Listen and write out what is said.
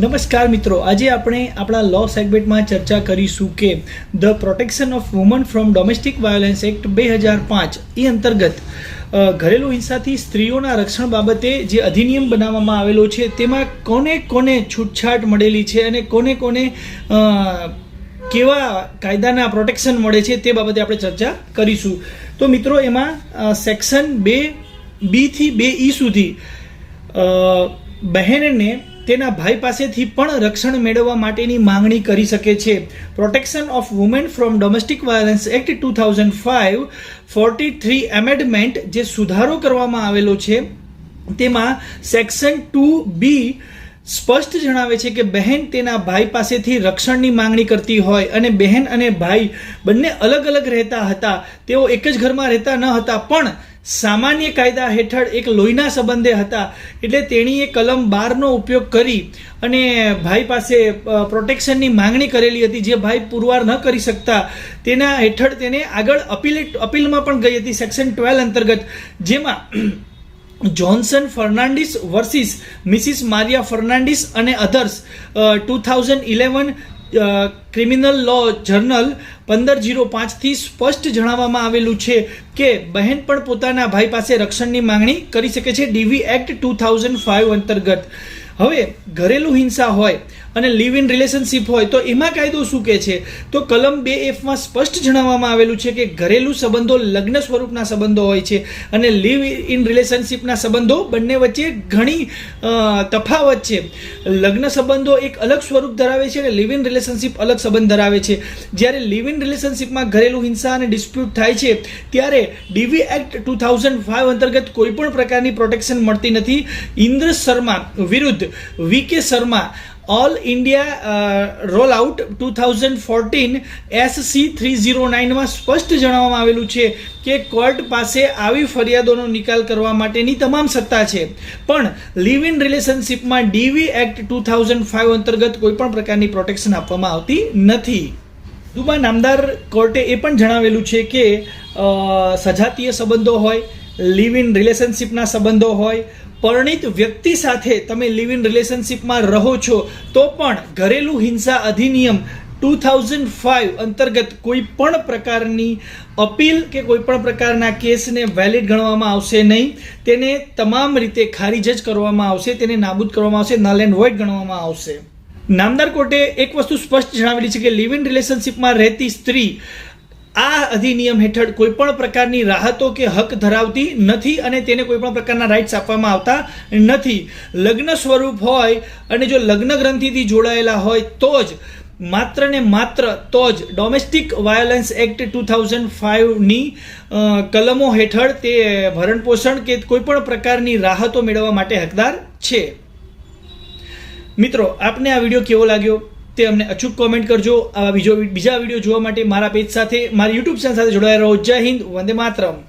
નમસ્કાર મિત્રો, આજે આપણે આપણા લો સેગમેન્ટમાં ચર્ચા કરીશું કે the protection of women from domestic violence act બે હજાર પાંચ એ અંતર્ગત ઘરેલુ હિંસાથી સ્ત્રીઓના રક્ષણ બાબતે જે અધિનિયમ બનાવવામાં આવેલો છે, તેમાં કોને કોને છૂટછાટ મળેલી છે અને કોને કોને કેવા કાયદાના પ્રોટેક્શન મળે છે તે બાબતે આપણે ચર્ચા કરીશું. તો મિત્રો, એમાં સેક્શન બે બીથી બે ઈ સુધી બહેનને તેના ભાઈ પાસેથી પણ રક્ષણ મેળવવા માટેની માંગણી કરી શકે છે. Protection of women from domestic violence act two thousand five forty three amendment જે સુધારો કરવામાં આવેલો છે, તેમાં સેક્શન ટુ બી સ્પષ્ટ જણાવે છે કે બહેન તેના ભાઈ પાસેથી રક્ષણની માંગણી કરતી હોય અને બહેન અને ભાઈ બંને અલગ અલગ રહેતા હતા. તેઓ એક જ ઘરમાં રહેતા ન હતા, પણ સામાન્ય કાયદા હેઠળ એક લોહીના સંબંધે હતા. એટલે તેણીએ કલમ બારનો ઉપયોગ કરી અને ભાઈ પાસે પ્રોટેક્શનની માંગણી કરેલી હતી જે ભાઈ પુરવાર ન કરી શકતા. તેના હેઠળ તેને આગળ અપીલ અપીલમાં પણ ગઈ હતી સેક્શન ટ્વેલ્વ અંતર્ગત, જેમાં Johnson Fernandes versus, Mrs Maria Fernandes અને others two thousand eleven criminal law journal પંદર જીરો પાંચથી સ્પષ્ટ જણાવવામાં આવેલું છે કે બહેન પણ પોતાના ભાઈ પાસે રક્ષણની માંગણી કરી શકે છે. DV act two thousand five અંતર્ગત. હવે, ઘરેલું હિંસા હોય અને લિવ ઇન રિલેશનશિપ હોય તો એમાં કાયદો શું કહે છે? તો કલમ બે એફમાં સ્પષ્ટ જણાવવામાં આવેલું છે કે ઘરેલું સંબંધો લગ્ન સ્વરૂપના સંબંધો હોય છે અને લિવ ઇન રિલેશનશિપના સંબંધો બંને વચ્ચે ઘણી તફાવત છે. લગ્ન સંબંધો એક અલગ સ્વરૂપ ધરાવે છે અને લિવ ઇન રિલેશનશિપ અલગ સંબંધ ધરાવે છે. જ્યારે લિવ ઇન રિલેશનશિપમાં ઘરેલું હિંસા અને ડિસ્પ્યુટ થાય છે, ત્યારે DV act two thousand five અંતર્ગત કોઈપણ પ્રકારની પ્રોટેક્શન મળતી નથી. ઇન્દ્ર શર્મા વિરુદ્ધ V K Sharma all India roll out two thousand fourteen S C three zero નાઇનમાં સ્પષ્ટ જણાવવામાં આવેલું છે કે કોર્ટ પાસે આવી ફરિયાદોનો નિકાલ કરવા માટેની તમામ સત્તા છે. પણ live in રિલેશનશિપમાં DV act two thousand five અંતર્ગત કોઈપણ પ્રકારની પ્રોટેક્શન આપવામાં આવતી નથી. દુબા નામદાર કોર્ટે એ પણ જણાવેલું છે કે સજાતીય સંબંધો હોય લિવ ઇન રિલેશનશિપના સંબંધો હોય પરણિત વ્યક્તિ સાથે તમે લિવ ઇન રિલેશનશિપમાં રહો છો, તો પણ ઘરેલું હિંસા અધિનિયમ ટુ થાઉઝન્ડ ફાઇવ અંતર્ગત કોઈ પણ પ્રકારની અપીલ કે કોઈ પણ પ્રકારના કેસને વેલિડ ગણવામાં આવશે નહીં. તેને તમામ રીતે ખારીજ જ કરવામાં આવશે, તેને નાબૂદ કરવામાં આવશે નલ એન્ડ વોઇડ ગણવામાં આવશે. નામદાર કોર્ટે એક વસ્તુ સ્પષ્ટ જણાવેલી છે કે લિવ ઇન રિલેશનશિપમાં રહેતી સ્ત્રી આ અધિનિયમ હેઠળ કોઈ પણ પ્રકારની રાહતો કે હક ધરાવતી નથી અને તેને કોઈ પણ પ્રકારના રાઇટ્સ આપવામાં આવતા નથી. લગ્ન સ્વરૂપ હોય અને જો લગ્ન ગ્રંથિથી જોડાયેલા હોય તો જ માત્ર ને માત્ર તો જ domestic violence act two thousand ફાઇવની કલમો હેઠળ તે ભરણ પોષણ કે કોઈપણ પ્રકારની રાહતો મેળવવા માટે હકદાર છે. મિત્રો, આપને આ વીડિયો કેવો લાગ્યો? તે અમને અચૂક કોમેન્ટ કરજો. આવા બીજો બીજા વીડિયો જોવા માટે મારા પેજ સાથે મારી યુટ્યુબ ચેનલ સાથે જોડાયેલા રહો. જય હિન્દ. વંદે માતરમ.